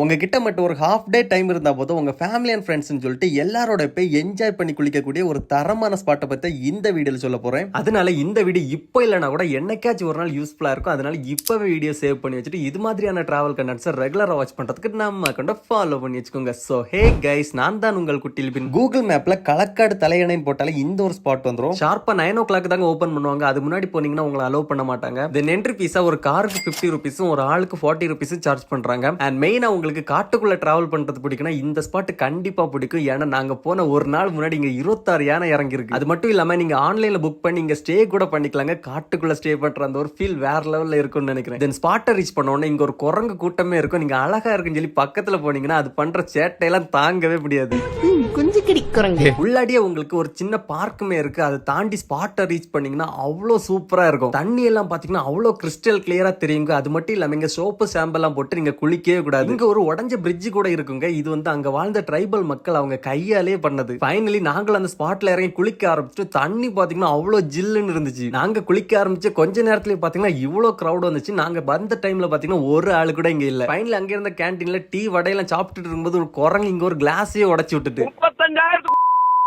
உங்ககிட்ட மட்டும் ஒரு ஹாஃப் டே டைம் இருந்தால் போதும் உங்கள் ஃபேமிலி அண்ட் ஃப்ரெண்ட்ஸ்னு சொல்லிட்டு எல்லாரோட போய் என்ஜாய் பண்ணி குளிக்கக்கூடிய ஒரு தரமான ஸ்பாட்டை பற்றி இந்த வீடியோவில் சொல்ல போகிறேன் அதனால இந்த வீடியோ இப்போ இல்லைனா கூட என்னைக்காச்சும் ஒரு நாள் யூஸ்ஃபுல்லாக இருக்கும். அதனால இப்போவே வீடியோ சேவ் பண்ணி வச்சுட்டு இது மாதிரியான ட்ராவல் கண்டென்ட்ஸை ரெகுலராக வாட்ச் பண்ணுறதுக்கு நம்ம கொண்ட ஃபாலோ பண்ணி வச்சுக்கோங்க. ஸோ ஹே கைஸ் நான் தான் உங்கள் குட்டியில் பின் கூகுள் மேப்பில் களக்காடு தலையணைன்னு போட்டாலே இந்த ஒரு ஸ்பாட் வந்துடும் ஷார்ப்பாக நைன் ஓ கிளாக் தாங்க ஓப்பன் பண்ணுவாங்க. அது முன்னாடி போனீங்கன்னா உங்களை அலோவ் பண்ண மாட்டாங்க. தென் என்ட்ரி ஃபீஸாக ஒரு காருக்கு ஃபிஃப்டி ருபீஸும் ஒரு ஆளுக்கு ஃபார்ட்டி ருபீஸும் சார்ஜ் பண்ணுறாங்க அண்ட் மெயினாக உங்களுக்கு காட்டுக்குள்ள டிராவல் பண்றது பிடிக்கும்னா இந்த ஸ்பாட் கண்டிப்பா பிடிக்கும். ஏன்னா நாங்க போன ஒரு நாள் முன்னாடி இங்க இருபத்தாறு யானை இறங்கி இருக்கு அது மட்டும் இல்லாம நீங்க ஆன்லைன்ல புக் பண்ணி இங்க ஸ்டே கூட பண்ணிக்கலாங்க. காட்டுக்குள்ள ஸ்டே பண்ற அந்த ஒரு ஃபீல் வேற லெவல்ல இருக்கும்னு நினைக்கிறேன். தென் ஸ்பாட்டை ரீச் பண்ண உடனே இங்க ஒரு குரங்கு கூட்டமே இருக்கும். நீங்க அழகா இருக்குன்னு சொல்லி பக்கத்துல போனீங்கன்னா அது பண்ற சேட்டையெல்லாம் தாங்கவே முடியாது. உள்ளாடியே உங்களுக்கு ஒரு சின்ன பார்க்குமே இருக்கு. அதை தாண்டி ஸ்பாட்டை ரீச் பண்ணீங்கன்னா அவ்வளோ சூப்பரா இருக்கும். தண்ணி எல்லாம் பாத்தீங்கன்னா அவ்வளோ கிறிஸ்டல் கிளியரா தெரியுங்க. அது மட்டும் இல்லாம இங்க சோப்பு சாம்பெல்லாம் போட்டு நீங்க குளிக்கவே கூடாது. இங்க ஒரு உடஞ்ச பிரிட்ஜ் கூட இருக்குங்க. இது வந்து அங்க வாழ்ந்த ட்ரைபல் மக்கள் அவங்க கையாலே பண்ணது. ஃபைனலி நாங்கள் அந்த ஸ்பாட்ல இறங்கி குளிக்க ஆரம்பிச்சு தண்ணி பாத்தீங்கன்னா அவ்வளோ ஜில்லுன்னு இருந்துச்சு. நாங்க குளிக்க ஆரம்பிச்சு கொஞ்ச நேரத்துல பாத்தீங்கன்னா இவ்வளோ கிரௌட் வந்துச்சு. நாங்க வந்த டைம்ல பாத்தீங்கன்னா ஒரு ஆளு கூட இங்க இல்ல. ஃபைனலி அங்க இருந்த கேன்டீன்ல டீ வடையெல்லாம் சாப்பிட்டுட்டு இருக்கும்போது ஒரு குரங்கு இங்க ஒரு கிளாஸே உடச்சு விட்டுட்டு.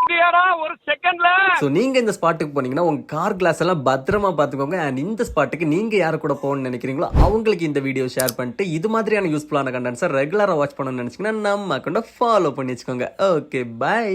ஒரு செகண்ட்ல ஸோ நீங்க இந்த ஸ்பாட்டுக்கு போனீங்கன்னா உங்க கார் கிளாஸ் எல்லாம் பத்திரமா பாத்துக்கோங்க அண்ட் இந்த ஸ்பாட்டுக்கு நீங்க யாரு கூட போகணும்னு நினைக்கிறீங்களோ அவங்களுக்கு இந்த வீடியோ ஷேர் பண்ணிட்டு இது மாதிரியான யூஸ்ஃபுல்லான கண்டென்ட்ஸை ரெகுலரா வாட்ச் பண்ணணும்னு நினைச்சீங்கன்னா நம்ம அக்கௌண்ட்டை ஃபாலோ பண்ணி வச்சுக்கோங்க. Okay bye